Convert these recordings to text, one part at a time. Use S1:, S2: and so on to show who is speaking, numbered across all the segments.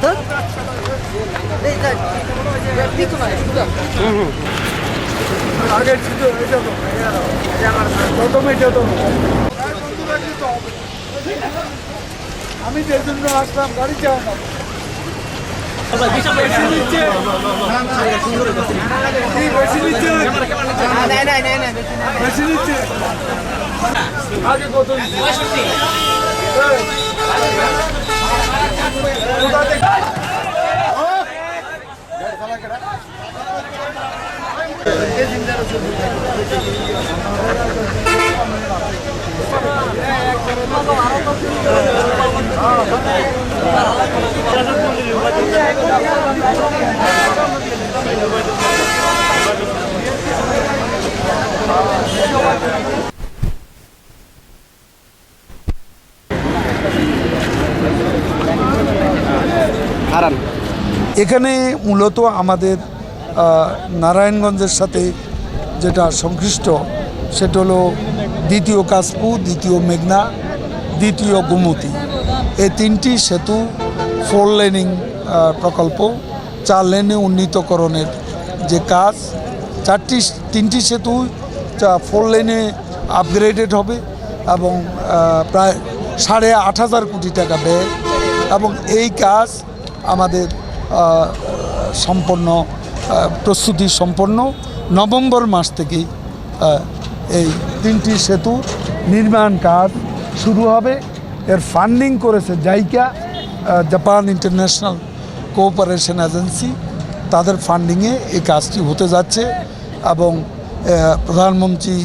S1: Так? Да, да. Я пикала, куда? আগে ছিল এটা তো প্রথমে এটা তো আমি যে জন্য আসলাম গাড়ি চাওয়া আগে কত নিচ্ছে? এই,
S2: হারান।
S1: এখানে মূলত আমাদের নারায়ণগঞ্জের সাথে যেটা সংশ্লিষ্ট, সেটা হলো দ্বিতীয় কাশপু, দ্বিতীয় মেঘনা, দ্বিতীয় গোমতী। এই তিনটি সেতু ফোর লেনিং প্রকল্প, চার লেনে উন্নীতকরণের যে কাজ, চারটি, তিনটি সেতু ফোর লেনে আপগ্রেডেড হবে এবং প্রায় সাড়ে আট হাজার কোটি টাকা ব্যয়। এবং এই কাজ আমাদের সম্পন্ন প্রস্তুতি সম্পন্ন নভেম্বর মাস থেকেই এই তিনটি সেতু নির্মাণ কাজ শুরু হবে। এর ফান্ডিং করেছে JICA Japan International Cooperation Agency. তাদের ফান্ডিংয়ে এই কাজটি হতে যাচ্ছে এবং প্রধানমন্ত্রী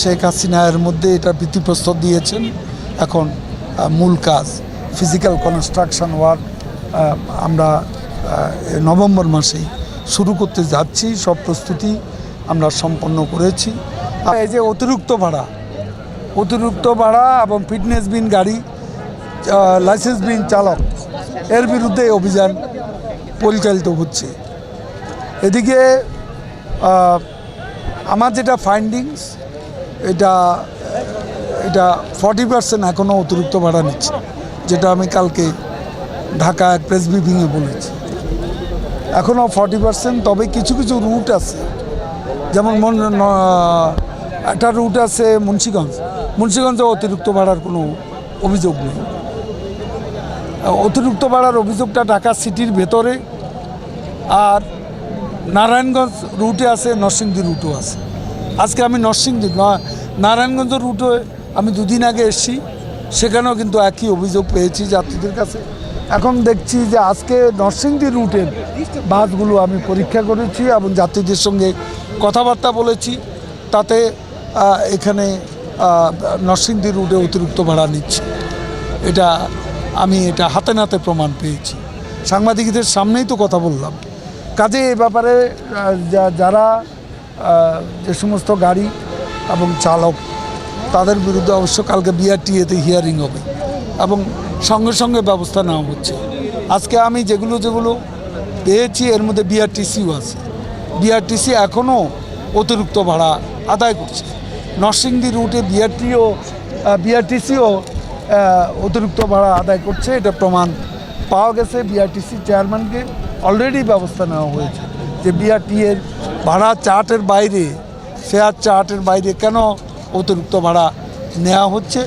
S1: শেখ হাসিনায়ের মধ্যে এটা ভিত্তিপ্রস্তর দিয়েছেন। এখন মূল কাজ ফিজিক্যাল কনস্ট্রাকশন ওয়ার্ক আমরা নভেম্বর মাসেই শুরু করতে যাচ্ছি, সব প্রস্তুতি আমরা সম্পন্ন করেছি। এই যে অতিরিক্ত ভাড়া অতিরিক্ত ভাড়া এবং ফিটনেস বিন গাড়ি লাইসেন্স বিন চালক, এর বিরুদ্ধে অভিযান পরিচালিত হচ্ছে। এদিকে আমার যেটা ফাইন্ডিংস এটা এটা ফর্টি পার্সেন্ট এখনও অতিরিক্ত ভাড়া নিচ্ছে, যেটা আমি কালকে ঢাকা প্রেস ব্রিফিংয়ে বলেছি। এখনও ফর্টি পার্সেন্ট তবে কিছু কিছু রুট আছে। যেমন মন- একটা রুট আছে মুন্সীগঞ্জ। মুন্সীগঞ্জে অতিরিক্ত ভাড়ার কোনো অভিযোগ নেই। অতিরিক্ত ভাড়ার অভিযোগটা ঢাকা সিটির ভেতরে। আর নারায়ণগঞ্জ রুটে আছে, নরসিংদী রুটও আছে। আজকে আমি নরসিংদী, না- নারায়ণগঞ্জ রুটে আমি দুদিন আগে এসেছি। সেখানেও কিন্তু একই অভিযোগ পেয়েছি যাত্রীদের কাছে। এখন দেখছি যে আজকে নরসিংদী রুটের বাসগুলো আমি পরীক্ষা করেছি এবং যাত্রীদের সঙ্গে কথাবার্তা বলেছি। তাতে এখানে নরসিংদী রুটে অতিরিক্ত ভাড়া নিচ্ছে। এটা আমি এটা হাতে নাতে প্রমাণ পেয়েছি। সাংবাদিকদের সামনেই তো কথা বললাম। কাজে এ ব্যাপারে যারা যে সমস্ত গাড়ি এবং চালক, তাদের বিরুদ্ধে অবশ্য কালকে বিআরটিএতে হিয়ারিং হবে। এবং সঙ্গে সঙ্গে ব্যবস্থা নেওয়া হচ্ছে। আজকে আমি যেগুলো যেগুলো পেয়েছি, এর মধ্যে বিআরটিসিও আছে। বিআরটিসি এখনও অতিরিক্ত ভাড়া আদায় করছে। নরসিংদী রুটে বিআরটিও বিআরটিসিও অতিরিক্ত ভাড়া আদায় করছে। এটা প্রমাণ পাওয়া গেছে। বিআরটিসি চেয়ারম্যানকে অলরেডি ব্যবস্থা নেওয়া হয়েছে যে বিআরটি এর ভাড়া চার্টের বাইরে ফেয়ার চার্টের বাইরে কেন অতিরিক্ত ভাড়া নেওয়া হচ্ছে।